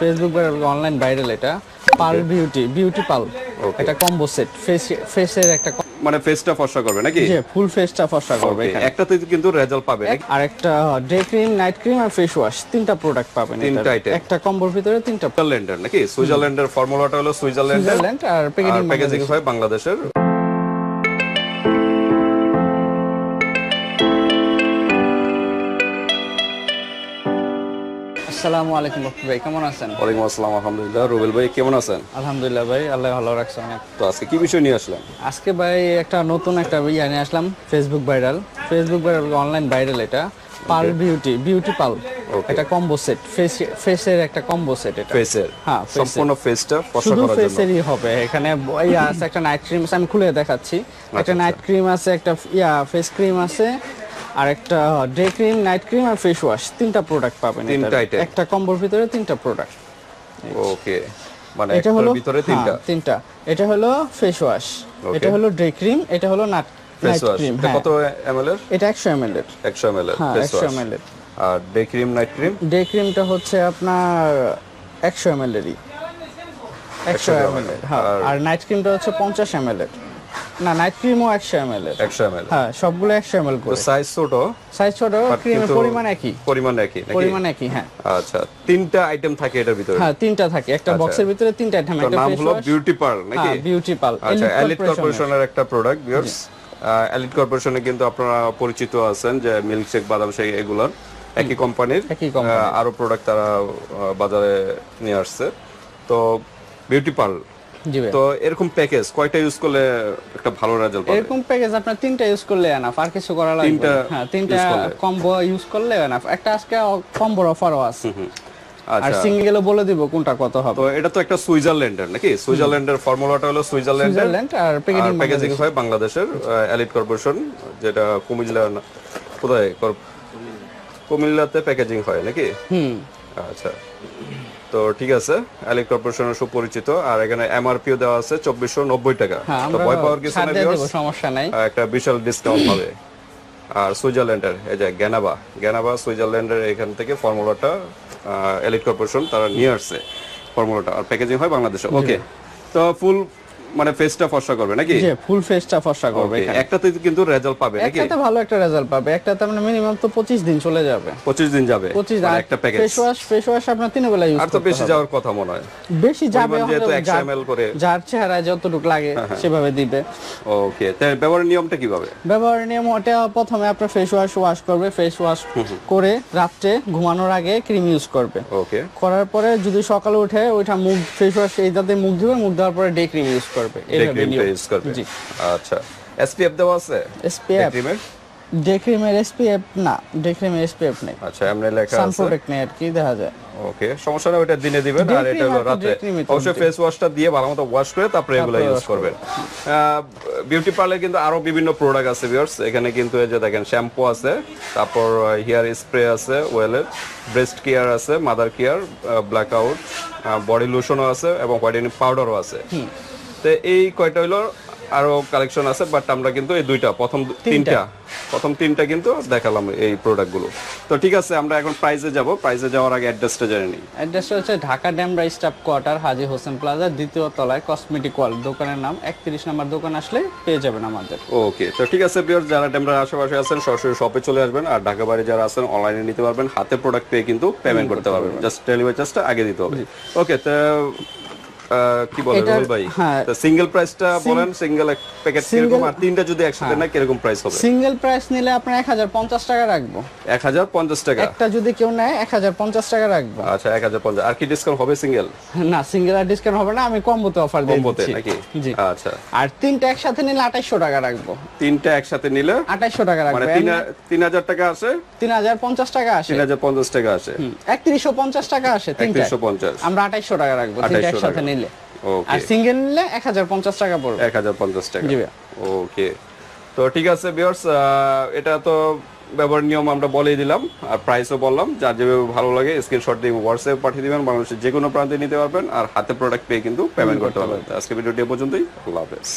Facebook online viral এটা। পাল beauty beauty Pal এটা combo set face ফেসের একটা মানে ফেসটা ফর্সা করবে নাকি? যে ফুল ফেসটা ফর্সা করবে একটাতে কিন্তু রেজাল্ট পাবে আর একটা ডে ক্রিম নাইট ক্রিম আর ফেস ওয়াশ তিনটা প্রোডাক্ট পাবেন তিনটা। একটা কম্বোর ভিতরে তিনটা সুইজারল্যান্ডের নাকি? সুইজারল্যান্ডের ফর্মুলাটা হলো সুইজারল্যান্ডের সুইজারল্যান্ড আর প্যাকেজিং হয় বাংলাদেশের। আসসালামু আলাইকুম ভাই কেমন আছেন? ওয়ালাইকুম আসসালাম আলহামদুলিল্লাহ। রুবেল ভাই কেমন আছেন? আলহামদুলিল্লাহ ভাই আল্লাহ ভালো রাখছে অনেক। তো আজকে কি বিষয় নিয়ে আসলাম আজকে ভাই একটা নতুন একটা ইয়ে নিয়ে আসলাম Facebook viral Facebook viral online viral এটা। Pal beauty beauty Pal. এটা কম্বো সেট ফেস ফেসের একটা কম্বো সেট এটা। ফেসের হ্যাঁ। সম্পূর্ণ ফেসটা শুধু করার জন্য। ফেসেরই হবে। এখানে আছে একটা নাইট ক্রিম আছে আমি খুলে দেখাচ্ছি। একটা আচ্ছা। নাইট ক্রিম আছে একটা ইয়া ফেস ক্রিম আছে। আর একটা ডে ক্রিম নাইট ক্রিম আর ফেস ওয়াশ তিনটা প্রোডাক্ট পাবেন তিনটা। একটা কম্বোর ভিতরে তিনটা প্রোডাক্ট ওকে মানে এটা হলো ভিতরে হ্যাঁ, তিনটা। তিনটা এটা হলো ফেস ওয়াশ এটা হলো ডে ক্রিম এটা হলো নাট ফেস ওয়াশ এটা কত এমএল এর? এটা একশো এম এর। 100 এমএল এর হ্যাঁ ফেস ওয়াশ এর। আর day cream night cream? Day ক্রিমটা হচ্ছে আপনার একশো এম এল এরই। 100 এম এল এর হ্যাঁ। আর নাইট ক্রিমটা হচ্ছে পঞ্চাশ এম এল এর। না নাইট ক্রিমও একশো এম এল এর। 100 এমএল হ্যাঁ সবগুলো একশো এম এল তো করে সাইজ ছোট সাইজ ছোট ক্রিমের পরিমাণ একই। পরিমাণ একই নাকি? পরিমাণ একই হ্যাঁ। আচ্ছা তিনটা আইটেম থাকে এটার ভিতরে? হ্যাঁ তিনটা থাকে। একটা আচ্ছা। বক্সের ভিতরে তিনটা আইটেম একটা নাম হলো বিউটি পার্ল নাকি হ্যাঁ বিউটি পাল আচ্ছা এলিট কর্পোরেশনের একটা প্রোডাক্ট ভিউয়ার্স এলিট কর্পোরেশনে কিন্তু আপনারা পরিচিত আছেন যে মিল্ক শেক বাদাম শেক এগুলোর একই কোম্পানির আরও প্রোডাক্ট তারা বাজারে নিয়ে আসছে। তো বিউটি পার্ল তো এরকম প্যাকেজ কয়টা ইউজ করলে একটা ভালো রেজাল্ট পাবে? এরকম প্যাকেজ আপনার তিনটা ইউজ করলে এনাফ আর কিছু করা লাগবে তিনটা। হ্যাঁ তিনটা। কম্বো ইউজ করলে এনাফ একটা আজকে কম্বোর অফারও আছে। আর আচ্ছা সিঙ্গেল বলে দিব কোনটা কত হবে। তো এটা তো একটা সুইজারল্যান্ডের নাকি? সুইজারল্যান্ডের ফর্মুলাটা হলো সুইজারল্যান্ডের। সুইজারল্যান্ড আর প্যাকেজিং আর হয় বাংলাদেশের এলিট কর্পোরেশন যেটা কুমিল্লা কোথায়? কুমিল্লাতে প্যাকেজিং হয় নাকি? হুম। আচ্ছা। তো ঠিক আছে এলিট কর্পোরেশনের সুপরিচিত আর এখানে এমআরপিও দেওয়া আছে চব্বিশশো নব্বই টাকা। হ্যাঁ তো ভয় পাওয়ার কিছু নেই সমস্যা নাই। একটা বিশাল ডিসকাউন্ট হবে। আর সুইজারল্যান্ডের এই যে গ্যানাবা গ্যানাবা সুইজারল্যান্ডের এখান থেকে ফর্মুলাটা এলিট কর্পোরেশন তারা নিয়ে আসছে ফর্মুলাটা। আর প্যাকেজিং হয় বাংলাদেশে। ওকে তো ফুল মানে ফেসটা ফর্সা করবে নাকি? যে ফুল ফেসটা ফর্সা করবে একটাতে কিন্তু রেজাল্ট পাবে নাকি? একটাতে ভালো একটা রেজাল্ট পাবে। একটাতে আপনার মিনিমাম তো পঁচিশ দিন চলে যাবে। পঁচিশ দিন যাবে? পঁচিশ মানে আর একটা package face wash face wash আপনার তিন বেলা ইউজ করতে আর তো বেশি যাওয়ার কথা মনে হয়। বেশি যাবে যেহেতু হয়তো 100 ml করে। যার চেহারায় যতটুকু লাগে সেভাবে দিবে। ওকে তাই ব্যবহারের নিয়মটা কীভাবে? ব্যবহার নিয়ম ওটা প্রথমে আপনার ফেস ওয়াশ ওয়াশ করবে। ফেস ওয়াশ করে রাত্রে ঘুমানোর আগে ক্রিম ইউজ করবে। ওকে করার পরে যদি সকালে উঠে ওইটা মুখ ফেস ওয়াশ এইটাতে মুখ ধুবে মুখ দেওয়ার পরে ডে ক্রিম ইউজ করবে। এইভাবে ইউজ করবে। আচ্ছা এসপিএফ দেওয়া আছে? এসপিএফ ক্রিমের ডে ক্রিমের এসপিএফ না ডে ক্রিমের এসপিএফ নেই। আচ্ছা এমনি লেখা আছে। নেই আর কি দেখা যায়। ওকে সমস্যা না ওটা দিনে দিবেন আর এটা হলো রাতে। অবশ্যই ফেস ওয়াশটা দিয়ে ওয়াশ করে তারপরে এগুলো ইউজ করবেন। বিউটি পার্লার কিন্তু আরও বিভিন্ন প্রোডাক্ট আছে ভিউয়ার্স এখানে কিন্তু এই যে দেখেন শ্যাম্পু আছে তারপর হেয়ার স্প্রে আছে ওয়েলের ব্রেস্ট কেয়ার আছে mother care black out body লোশনও আছে এবং হোয়াইটেনিং পাউডারও আছে। তো এই কয়টা হলো আরও কালেকশন আছে বাট আমরা কিন্তু এই দুইটা প্রথম তিনটা। প্রথম তিনটা কিন্তু দেখালাম এই প্রোডাক্টগুলো তো ঠিক আছে আমরা এখন প্রাইজে যাব। প্রাইজে যাওয়ার আগে অ্যাড্রেসটা জেনে নিই। অ্যাড্রেসটা হচ্ছে Dhaka dam Demra staff quarter Haji Hossain plaza দ্বিতীয় তলায় কসমেটিক ওয়াল দোকানের নাম। একত্রিশ নম্বর দোকান আসলে পেয়ে যাবেন আমাদের। ওকে তো ঠিক আছে বিয়ার যারা ডেমরার আশেপাশে আছেন সরাসরি শপে চলে আসবেন। আর ঢাকা বাইরে যারা আছেন অনলাইনে নিতে পারবেন। হাতে প্রোডাক্ট পেয়ে কিন্তু পেমেন্ট করতে পারবেন। জাস্ট ডেলিভারি চার্জটা আগে দিতে হবে। ওকে তো কি বলেন এটার- ভাই? হ্যাঁ। তো সিঙ্গেল প্রাইসটা বলেন সিঙ্গেল এক প্যাকেট কীরকম আর তিনটা যদি একসাথে না কীরকম প্রাইস হবে? সিঙ্গেল প্রাইস নিলে আপনার এক হাজার পঞ্চাশ টাকা রাখব। এক হাজার পঞ্চাশ টাকা? একটা যদি কেউ নেয় এক হাজার পঞ্চাশ টাকা রাখব। আচ্ছা এক হাজার পঞ্চাশ। আর কি ডিসকাউন্ট হবে সিঙ্গেল না সিঙ্গেল আর ডিসকাউন্ট হবে না আমি কম্বোতে অফার দিয়ে কম্বোতে নাকি? জি। আচ্ছা। আর তিনটা একসাথে নিলে আঠাইশশো টাকা রাখব। তিনটা একসাথে নিলে? আঠাইশশো টাকা মানে রাখব তিন হাজার টাকা আসে? তিন হাজার পঞ্চাশ টাকা আসে। তিন হাজার পঞ্চাশ টাকা আসে। একত্রিশশো পঞ্চাশ টাকা আসে তিনটা একত্রিশশো পঞ্চাশ। আমরা আঠাইশশো টাকা রাখব তিনটা একসাথে নিলে। আর সিঙ্গেল নিলে এক হাজার পঞ্চাশ টাকা পড়বে। এক হাজার পঞ্চাশ টাকা। জি। ওকে তো ঠিক আছে ভিউয়ার্স এটা তো ব্যবহার নিয়ম আমরা বলেই দিলাম আর প্রাইসও বললাম যার যেভাবে ভালো লাগে স্ক্রিনশট দিয়ে হোয়াটসঅ্যাপ পাঠিয়ে দিবেন বাংলাদেশের যে কোনো প্রান্তে নিতে পারবেন আর হাতে প্রোডাক্ট পেয়ে কিন্তু পেমেন্ট করতে পারবেন। আজকে ভিডিওটি পর্যন্তই আল্লাহ হাফেজ।